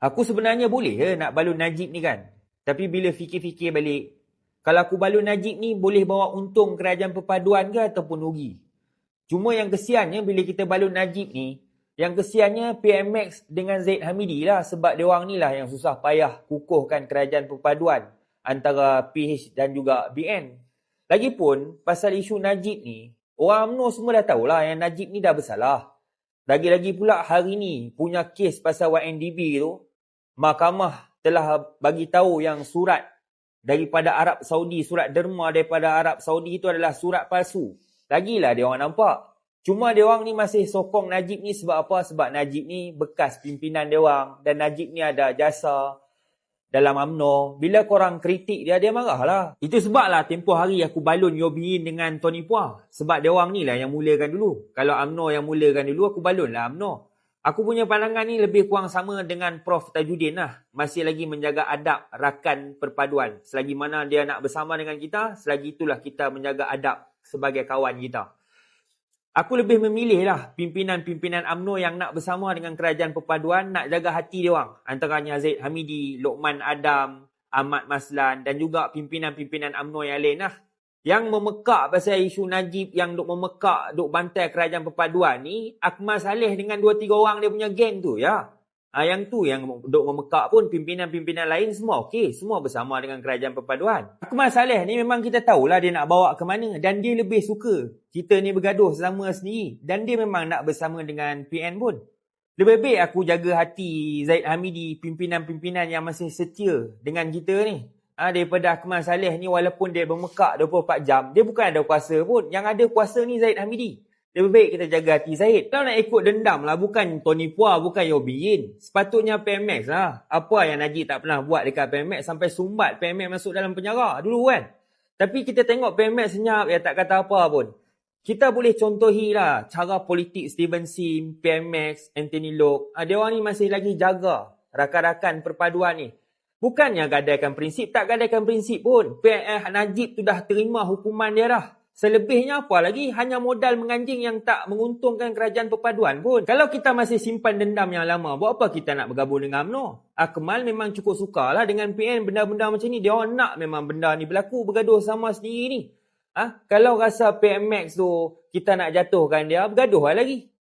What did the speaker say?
Aku sebenarnya boleh ke nak balun Najib ni kan. Tapi bila fikir-fikir balik, kalau aku balun Najib ni boleh bawa untung kerajaan perpaduan ke ataupun rugi. Cuma yang kesiannya bila kita balun Najib ni, yang kesiannya PMX dengan Zaid Hamidi lah sebab dia orang ni lah yang susah payah kukuhkan kerajaan perpaduan antara PH dan juga BN. Lagipun pasal isu Najib ni, orang UMNO semua dah tahulah yang Najib ni dah bersalah. Lagi-lagi pula hari ni punya kes pasal YNDB tu, mahkamah telah bagi tahu yang surat daripada Arab Saudi, surat derma daripada Arab Saudi itu adalah surat palsu. Lagilah dia orang nampak. Cuma dia orang ni masih sokong Najib ni sebab apa? Sebab Najib ni bekas pimpinan dia orang dan Najib ni ada jasa dalam UMNO. Bila korang kritik dia, dia marah lah. Itu sebab lah tempoh hari aku balun Yobiin dengan Tony Puah. Sebab dia orang ni lah yang mulakan dulu. Kalau UMNO yang mulakan dulu, aku balun lah UMNO. Aku punya pandangan ni lebih kurang sama dengan Prof. Tajudin lah. Masih lagi menjaga adab rakan perpaduan. Selagi mana dia nak bersama dengan kita, selagi itulah kita menjaga adab sebagai kawan kita. Aku lebih memilih lah pimpinan-pimpinan UMNO yang nak bersama dengan kerajaan perpaduan nak jaga hati dia orang. Antaranya Zaid Hamidi, Lokman Adam, Ahmad Maslan dan juga pimpinan-pimpinan UMNO yang lain lah. Yang memekak pasal isu Najib yang duk memekak, duk bantai kerajaan perpaduan ni, Akmal Saleh dengan dua tiga orang dia punya geng tu ya. Ha, yang tu yang duk memekak pun pimpinan-pimpinan lain semua okey. Semua bersama dengan kerajaan perpaduan. Akmal Saleh ni memang kita tahulah dia nak bawa ke mana. Dan dia lebih suka kita ni bergaduh sesama sendiri. Dan dia memang nak bersama dengan PN pun. Lebih baik aku jaga hati Zaid Hamidi, pimpinan-pimpinan yang masih setia dengan kita ni. Ha, daripada Akmal Saleh ni walaupun dia bermekak 24 jam, dia bukan ada kuasa pun. Yang ada kuasa ni Zaid Hamidi. Lebih baik kita jaga hati Zahid. Kalau nak ikut dendam lah, bukan Tony Pua, bukan Yobiin. Sepatutnya PMX lah. Apa yang Najib tak pernah buat dekat PMX sampai sumbat PMX masuk dalam penjara dulu kan. Tapi kita tengok PMX senyap, ya tak kata apa pun. Kita boleh contohi lah cara politik Steven Sim, PMX, Anthony Lok. Ah, dia orang ni masih lagi jaga rakan-rakan perpaduan ni. Bukannya gadaikan prinsip, tak gadaikan prinsip pun. PMX Najib tu dah terima hukuman dia dah. Selebihnya apa lagi? Hanya modal menganjing yang tak menguntungkan kerajaan perpaduan pun. Kalau kita masih simpan dendam yang lama, buat apa kita nak bergabung dengan UMNO? Akmal memang cukup suka lah dengan PN benda-benda macam ni. Dia orang nak memang benda ni berlaku, bergaduh sama sendiri ni. Ha? Kalau rasa PMX tu kita nak jatuhkan dia, bergaduh lah lagi.